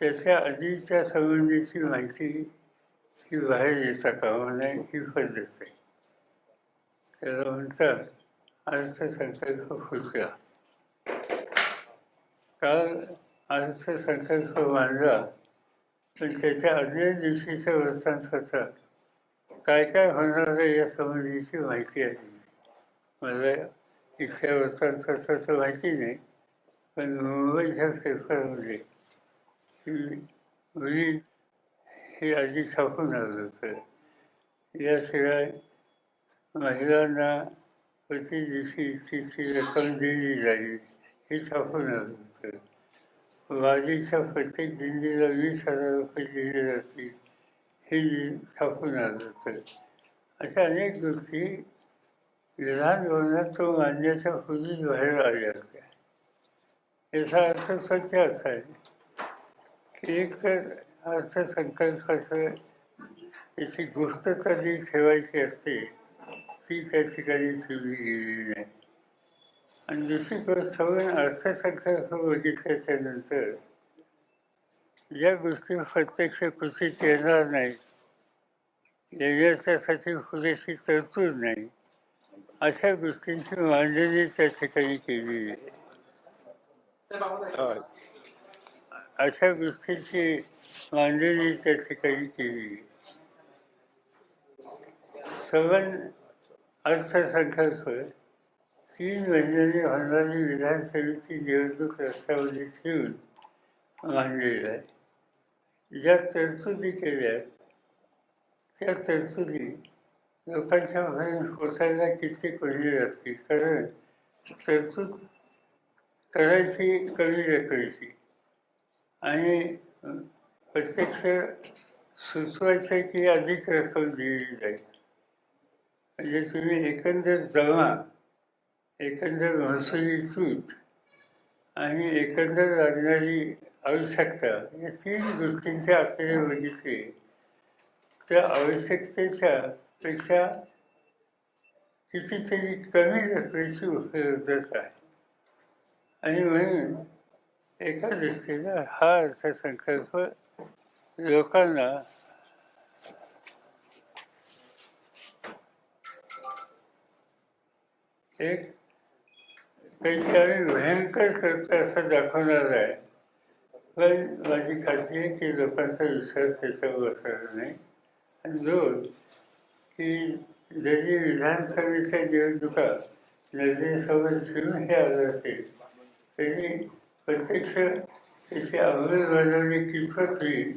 त्याच्या आधीच्या संबंधीची माहिती ही बाहेर येता कामा नये ही पद्धत आहे त्याला म्हणतात अर्थसंकल्प फुटला काल अर्थसंकल्प मांडला पण त्याच्या आदल्या दिवशीच्या वृत्तांतपत्रात काय काय होणार आहे या संबंधीची माहिती आली मला इथल्या वृत्तांत माहिती नाही पण मुंबईच्या पेपरमध्ये ही मुली हे आधी छापून आलं होतं. याशिवाय महिलांना प्रति दिवशी तिची रक्कम दिली जाईल हे छापून आलं होतं. वारीच्या प्रत्येक दिंडीला वीस हजार रुपये दिले जातील हे छापून आलं होतं. अशा अनेक गोष्टी विधान भवनात तो मांडण्याच्या पूर्वीच बाहेर आल्या होत्या. याचा अर्थ स्वच्छ असा आहे एक तर अर्थसंकल्पाचं त्याची गुप्तता जी ठेवायची असते ती त्या ठिकाणी ठेवली गेलेली नाही. आणि दुसरी गोष्ट अर्थसंकल्प बघितल्याच्या नंतर ज्या गोष्टी प्रत्यक्ष कृतीत येणार नाहीत. याच्यासाठी पुरेशी तरतूद नाही. अशा गोष्टींची मांडणी त्या ठिकाणी केलेली आहे. अशा गोष्टीची मांडणी त्या ठिकाणी केली. सवन अर्थसंकल्प तीन महिन्यांनी होणारी विधानसभेची निवडणूक रस्त्यामध्ये ठेवून मांडलेला आहे. ज्या तरतुदी केल्या त्या तरतुदी लोकांच्या मनात पोचायला कित्येक महिने लागतील कारण तरतूद करायची कमी रकमेची आणि प्रत्यक्ष सुचवायचं की अधिक रक्कम दिली जाईल. म्हणजे तुम्ही एकंदर जमा एकंदर महसुली सूट आणि एकंदर लागणारी आवश्यकता या तीन गोष्टींचे आपल्याला बघितले. त्या आवश्यकतेच्या पेक्षा कितीतरी कमी रकमेची उपलब्धता आहे. आणि म्हणून एका दृष्टीनं हा अर्थसंकल्प लोकांना एक काहीतरी भयंकर करतं असं दाखवणार आहे. पण माझी खात्री आहे की लोकांचा विश्वास त्याच्यावर बसणार नाही. आणि दोन की जरी विधानसभेच्या निवडणुका नदीसोबत घेऊन हे आलं असेल तरी प्रत्यक्ष त्याची अंमलबजावणी कितपत होईल